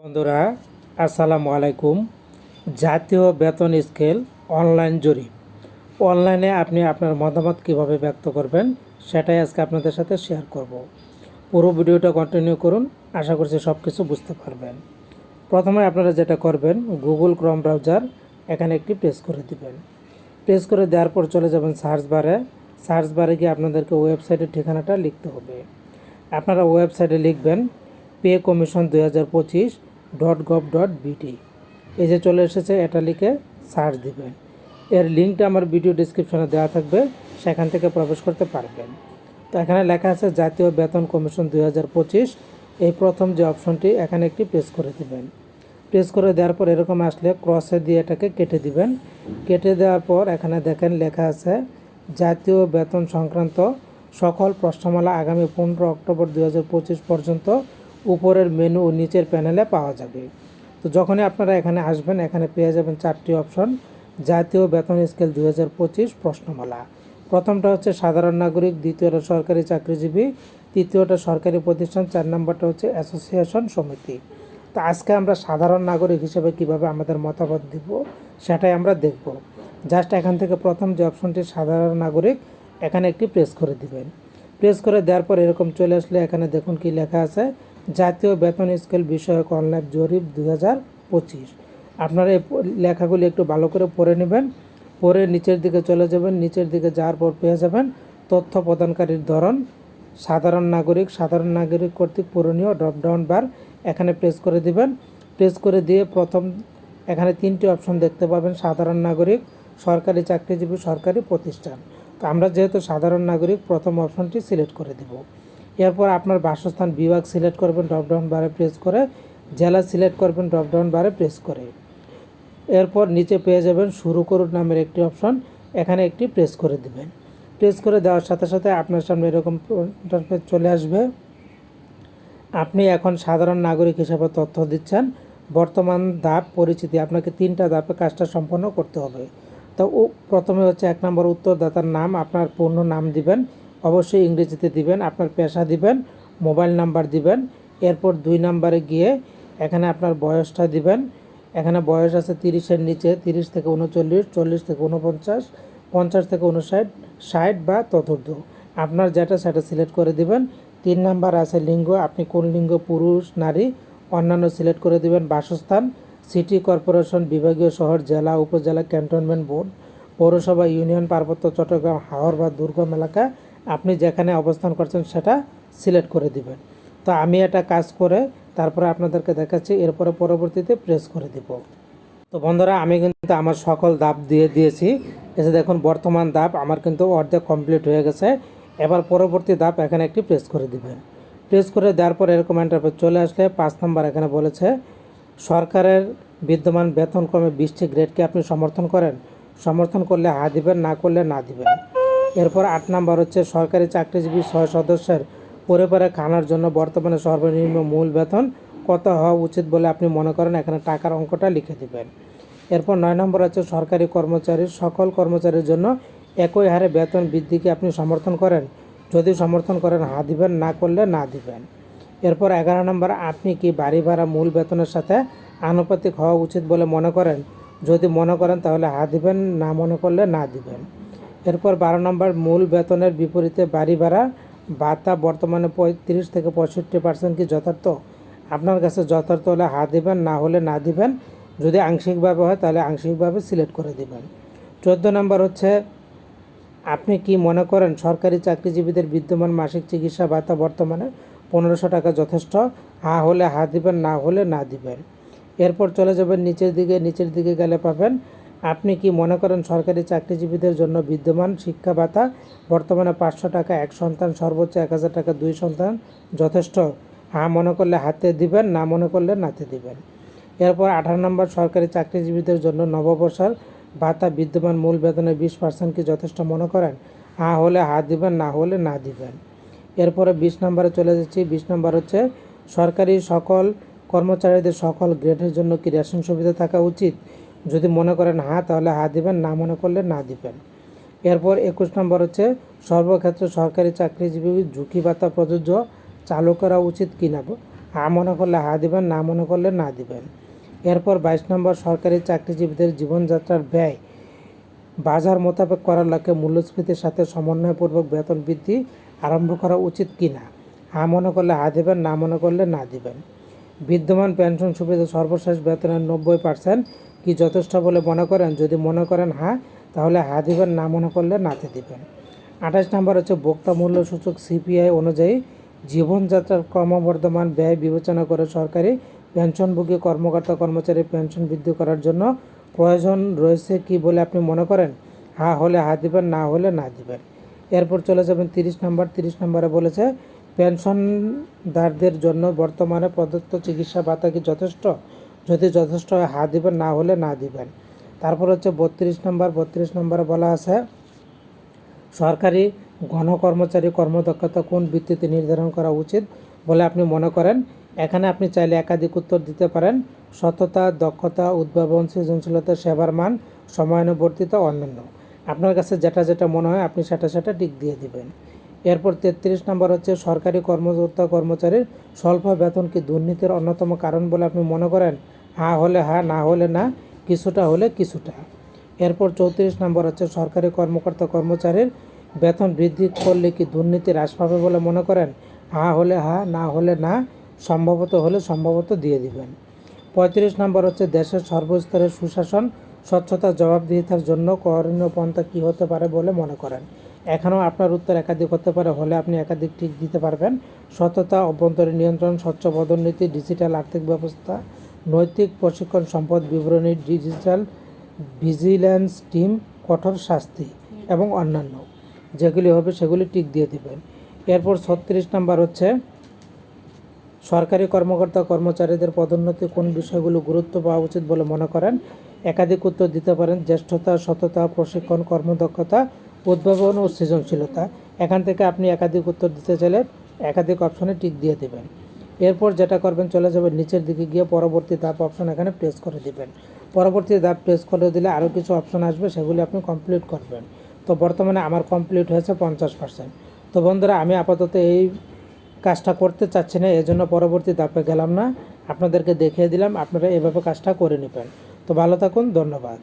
বন্ধুরা, আসসালামু আলাইকুম। জাতীয় বেতন স্কেল অনলাইন জরিপ। অনলাইনে আপনি আপনার মতামত কীভাবে ব্যক্ত করবেন, সেটাই আজকে আপনাদের সাথে শেয়ার করব। পুরো ভিডিওটা কন্টিনিউ করুন, আশা করছি সব কিছু বুঝতে পারবেন। প্রথমে আপনারা যেটা করবেন গুগল ক্রম ব্রাউজার এখানে একটি প্রেস করে দিবেন। প্রেস করে দেওয়ার পর চলে যাবেন সার্চ বারে সার্চ বারে গিয়ে আপনাদেরকে ওয়েবসাইটের ঠিকানাটা লিখতে হবে। আপনারা ওয়েবসাইটে লিখবেন পে কমিশন দুই হাজার পঁচিশ। ডট গভ ডট বিটি এই যে চলে এসেছে, এটা লিখে সার্চ দিবেন এর লিঙ্কটা আমার ভিডিও ডিসক্রিপশনে দেওয়া থাকবে, সেখান থেকে প্রবেশ করতে পারবেন। তো এখানে লেখা আছে, জাতীয় বেতন কমিশন দুই হাজার পঁচিশ। এই প্রথম যে অপশনটি, এখানে একটি প্রেস করে দিবেন। প্রেস করে দেওয়ার পর এরকম আসলে ক্রসে দিয়ে এটাকে কেটে দিবেন। কেটে দেওয়ার পর এখানে দেখেন লেখা আছে, জাতীয় বেতন সংক্রান্ত সকল প্রশ্নমালা আগামী পনেরো অক্টোবর দু হাজার পঁচিশ পর্যন্ত উপরের মেনু ও নিচের প্যানেলে পাওয়া যাবে। তো যখনই আপনারা এখানে আসবেন, এখানে পেয়ে যাবেন চারটি অপশন জাতীয় বেতন স্কেল দুই হাজার প্রশ্নমালা। প্রথমটা হচ্ছে সাধারণ নাগরিক, দ্বিতীয়টা সরকারি চাকরিজীবী, তৃতীয়টা সরকারি প্রতিষ্ঠান, চার নম্বরটা হচ্ছে অ্যাসোসিয়েশন সমিতি। তো আজকে আমরা সাধারণ নাগরিক হিসেবে কীভাবে আমাদের মতামত দিব, সেটাই আমরা দেখব। জাস্ট এখান থেকে প্রথম যে অপশনটি সাধারণ নাগরিক, এখানে একটি প্রেস করে দিবেন। প্রেস করে দেওয়ার পর এরকম চলে আসলে এখানে দেখুন কি লেখা আছে, জাতীয় বেতন স্কেল বিষয়ক অনলাইন জরিপ দু হাজার পঁচিশ। আপনারা এই লেখাগুলি একটু ভালো করে পড়ে নেবেন পরে নিচের দিকে চলে যাবেন, নিচের দিকে যাওয়ার পর পেয়ে যাবেন তথ্য প্রদানকারীর ধরন, সাধারণ নাগরিক সাধারণ নাগরিক কর্তৃক পূরণীয় ড্রপডাউন বার এখানে প্রেস করে দিবেন। প্রেস করে দিয়ে প্রথম এখানে তিনটি অপশন দেখতে পাবেন, সাধারণ নাগরিক, সরকারি চাকরিজীবী, সরকারি প্রতিষ্ঠান। তো আমরা যেহেতু সাধারণ নাগরিক, প্রথম অপশনটি সিলেক্ট করে দিব। এরপর আপনার বাসস্থান বিভাগ সিলেক্ট করবেন ড্রপডাউন বারে প্রেস করে। জেলা সিলেক্ট করবেন ড্রপডাউন বারে প্রেস করে। এরপর নিচে পেয়ে যাবেন শুরু করুন নামের একটি অপশন। এখানে একটি প্রেস করে দেবেন। প্রেস করে দেওয়ার সাথে সাথে আপনার সামনে এরকম ইন্টারফেস চলে আসবে। আপনি এখন সাধারণ নাগরিক হিসাবে তথ্য দিচ্ছেন। বর্তমান ধাপ পরিচিতি, আপনাকে তিনটা ধাপে কাজটা সম্পন্ন করতে হবে। তো ও প্রথমে হচ্ছে এক নম্বর উত্তরদাতার নাম, আপনার পূর্ণ নাম দিবেন, অবশ্যই ইংরেজিতে দিবেন, আপনার পেশা দিবেন, মোবাইল নাম্বার দিবেন, এরপর দুই নাম্বারে গিয়ে এখানে আপনার বয়সটা দিবেন, এখানে বয়স আছে তিরিশের নিচে, তিরিশ থেকে উনচল্লিশ, চল্লিশ থেকে উনপঞ্চাশ, পঞ্চাশ থেকে উনষাট ষাট বা ততোর্ধ আপনার যেটা সেটা সিলেক্ট করে দিবেন, তিন নাম্বার আছে লিঙ্গ, আপনি কোন লিঙ্গ, পুরুষ, নারী, অন্যান্য সিলেক্ট করে দিবেন, বাসস্থান সিটি কর্পোরেশন বিভাগীয় শহর, জেলা, উপজেলা ক্যান্টনমেন্ট বোর্ড, পৌরসভা, ইউনিয়ন পার্বত্য চট্টগ্রাম, হাওর বা দুর্গম এলাকা। আপনি যেখানে অবস্থান করছেন সেটা সিলেক্ট করে দিবেন। তো আমি এটা কাজ করে তারপরে আপনাদেরকে দেখাচ্ছি, এরপরে পরবর্তীতে প্রেস করে দিব। তো বন্ধুরা, আমি কিন্তু আমার সকল ধাপ দিয়ে দিয়েছি। এসে দেখুন, বর্তমান ধাপ আমার কিন্তু অর্ধেক কমপ্লিট হয়ে গেছে। এবার পরবর্তী ধাপ এখানে একটি প্রেস করে দিবেন। প্রেস করে দেওয়ার পর এরকম ইন্টারফেস চলে আসলে পাঁচ নম্বর এখানে বলেছে সরকারের বিদ্যমান বেতন কমে বিশটি গ্রেডকে আপনি সমর্থন করেন। সমর্থন করলে হা দিবেন, না করলে না দিবেন। এরপর আট নাম্বার হচ্ছে সরকারি চাকরিজীবী ছয় সদস্যের পরিবারে খানার জন্য বর্তমানে সর্বনিম্ন মূল বেতন কত হওয়া উচিত বলে আপনি মনে করেন? এখানে টাকার অঙ্কটা লিখে দিবেন। এরপর নয় নম্বর হচ্ছে সরকারি কর্মচারীর সকল কর্মচারীর জন্য একই হারে বেতন বৃদ্ধিকে আপনি সমর্থন করেন। যদি সমর্থন করেন হা দিবেন, না করলে না দিবেন। এরপর এগারো নম্বর, আপনি কি বাড়ি ভাড়া মূল বেতনের সাথে আনুপাতিক হওয়া উচিত বলে মনে করেন? যদি মনে করেন, তাহলে হা দিবেন, না মনে করলে না দিবেন। এরপর বারো নম্বর, মূল বেতনের বিপরীতে বাড়ি ভাড়া ভাতা বর্তমানে পঁয়ত্রিশ থেকে পঁয়ষট্টি পার্সেন্ট কি যথার্থ? আপনার কাছে যথার্থ হলে হা দিবেন, না হলে না দিবেন। যদি আংশিকভাবে হয়, তাহলে আংশিকভাবে সিলেক্ট করে দিবেন। চোদ্দ নম্বর হচ্ছে, আপনি কি মনে করেন, সরকারি চাকরিজীবীদের বিদ্যমান মাসিক চিকিৎসা ভাতা বর্তমানে পনেরোশো টাকা যথেষ্ট। হা হলে হা দিবেন, না হলে না দিবেন। এরপর চলে যাবেন নিচের দিকে নিচের দিকে গেলে পাবেন। আপনি কি মনে করেন সরকারি চাকরিজীবীদের জন্য বিদ্যমান শিক্ষা ভাতা? বর্তমানে পাঁচশো টাকা, এক সন্তান, সর্বোচ্চ এক হাজার টাকা, দুই সন্তান যথেষ্ট। হ্যাঁ মনে করলে হাতে দিবেন, না মনে করলে নাতে দিবেন। এরপর আঠারো নম্বর, সরকারি চাকরিজীবীদের জন্য নববর্ষের ভাতা বিদ্যমান মূল বেতনের বিশ পার্সেন্ট কি যথেষ্ট মনে করেন? হ্যাঁ হলে হাত দিবেন, না হলে না দিবেন। এরপরে বিশ নম্বরে চলে যাচ্ছি বিশ নম্বর হচ্ছে, সরকারি সকল কর্মচারীদের সকল গ্রেডের জন্য কি রেশন সুবিধা থাকা উচিত? যদি মনে করেন হ্যাঁ তাহলে হ্যাঁ দিবেন, না মনে করলে না দিবেন। এরপর একুশ নম্বর হচ্ছে, সর্বক্ষেত্রে সরকারি চাকরিজীবী ঝুঁকি ভাতা প্রযোজ্য চালু করা উচিত কিনা হ্যাঁ মনে করলে হ্যাঁ দিবেন, না মনে করলে না দিবেন। এরপর বাইশ নম্বর, সরকারি চাকরিজীবীদের জীবনযাত্রার ব্যয়। বাজার মোতাবেক করার লক্ষ্যে মূল্যস্ফীতির সাথে সমন্বয়পূর্বক বেতন বৃদ্ধি আরম্ভ করা উচিত কি না? হ্যাঁ মনে করলে হ্যাঁ দেবেন, না মনে করলে না দিবেন। বিদ্যমান পেনশন সুবিধা সর্বশেষ বেতনের নব্বই পার্সেন্ট কি যথেষ্ট বলে মনে করেন? যদি মনে করেন হ্যাঁ তাহলে হ্যাঁ দিবেন, না মনে করলে নাতে দিবেন। আঠাশ নম্বর হচ্ছে ভোক্তা মূল্য সূচক সিপিআই অনুযায়ী জীবনযাত্রার ক্রমবর্ধমান ব্যয় বিবেচনা করে সরকারি পেনশনভোগী কর্মকর্তা কর্মচারী পেনশন বৃদ্ধি করার জন্য প্রয়োজন রয়েছে কি বলে আপনি মনে করেন? হ্যাঁ হলে হ্যাঁ দিবেন, না হলে না দিবেন। এরপর চলে যাবেন তিরিশ নম্বর। তিরিশ নম্বরে বলেছে, পেনশনদারদের জন্য বর্তমানে প্রদত্ত চিকিৎসা ভাতা কি যথেষ্ট? যদি যথেষ্ট হয় হ্যাঁ দিবেন, না হলে না দিবেন। তারপর হচ্ছে বত্রিশ নম্বর। বত্রিশ নম্বরে বলা আছে, সরকারি গণকর্মচারী কর্মদক্ষতা কোন ভিত্তিতে নির্ধারণ করা উচিত? বলে আপনি মনে করেন, এখানে আপনি চাইলে একাধিক উত্তর দিতে পারেন। সততা, দক্ষতা, উদ্ভাবন, সৃজনশীলতা, সেবার মান, সময়ানুবর্তিতা অন্যান্য আপনার কাছে যেটা যেটা মনে হয়, আপনি সেটা সেটা টিক দিয়ে দিবেন। এরপর তেত্রিশ নম্বর হচ্ছে, সরকারি কর্মকর্তা কর্মচারীর স্বল্প বেতন কি দুর্নীতির অন্যতম কারণ বলে আপনি মনে করেন? হা হলে হা না হলে না, কিছুটা হলে কিছুটা। এরপর চৌত্রিশ নম্বর হচ্ছে, সরকারি কর্মকর্তা কর্মচারীর বেতন বৃদ্ধি করলে কি দুর্নীতি হ্রাস পাবে বলে মনে করেন? হা হলে হা না হলে না, সম্ভবত হলে সম্ভবত দিয়ে দিবেন। পঁয়ত্রিশ নম্বর হচ্ছে, দেশের সর্বস্তরের সুশাসন স্বচ্ছতা জবাবদিহিতার জন্য করণীয় পন্থা কী হতে পারে বলে মনে করেন? এখানেও আপনার উত্তর একাধিক হতে পারে, হলে আপনি একাধিক ঠিক দিতে পারবেন। সততা অভ্যন্তরীণ নিয়ন্ত্রণ, স্বচ্ছ পদোন্নতি, ডিজিটাল আর্থিক ব্যবস্থা, নৈতিক প্রশিক্ষণ, সম্পদ বিবরণী, ডিজিটাল ভিজিল্যান্স টিম, কঠোর শাস্তি এবং অন্যান্য। যেগুলি হবে সেগুলি টিক দিয়ে দিবেন। এরপর ছত্রিশ নাম্বার হচ্ছে, সরকারি কর্মকর্তা কর্মচারীদের পদোন্নতি কোন বিষয়গুলো গুরুত্ব পাওয়া উচিত বলে মনে করেন? একাধিক উত্তর দিতে পারেন জ্যেষ্ঠতা, সততা, প্রশিক্ষণ, কর্মদক্ষতা, উদ্ভাবন ও সৃজনশীলতা। এখান থেকে আপনি একাধিক উত্তর দিতে চাইলে একাধিক অপশনে টিক দিয়ে দেবেন। এরপর যেটা করবেন, চলে যাবেন নিচের দিকে গিয়ে পরবর্তী ধাপ অপশন এখানে প্রেস করে দিবেন। পরবর্তী ধাপ প্রেস করে দিলে আরও কিছু অপশন আসবে, সেগুলি আপনি কমপ্লিট করবেন। তো বর্তমানে আমার কমপ্লিট হয়েছে পঞ্চাশ পার্সেন্ট তো বন্ধুরা, আমি আপাতত এই কাজটা করতে চাচ্ছি না, এজন্য পরবর্তী ধাপে গেলাম না। আপনাদেরকে দেখিয়ে দিলাম, আপনারা এভাবে কাজটা করে নেবেন। তো ভালো থাকুন ধন্যবাদ।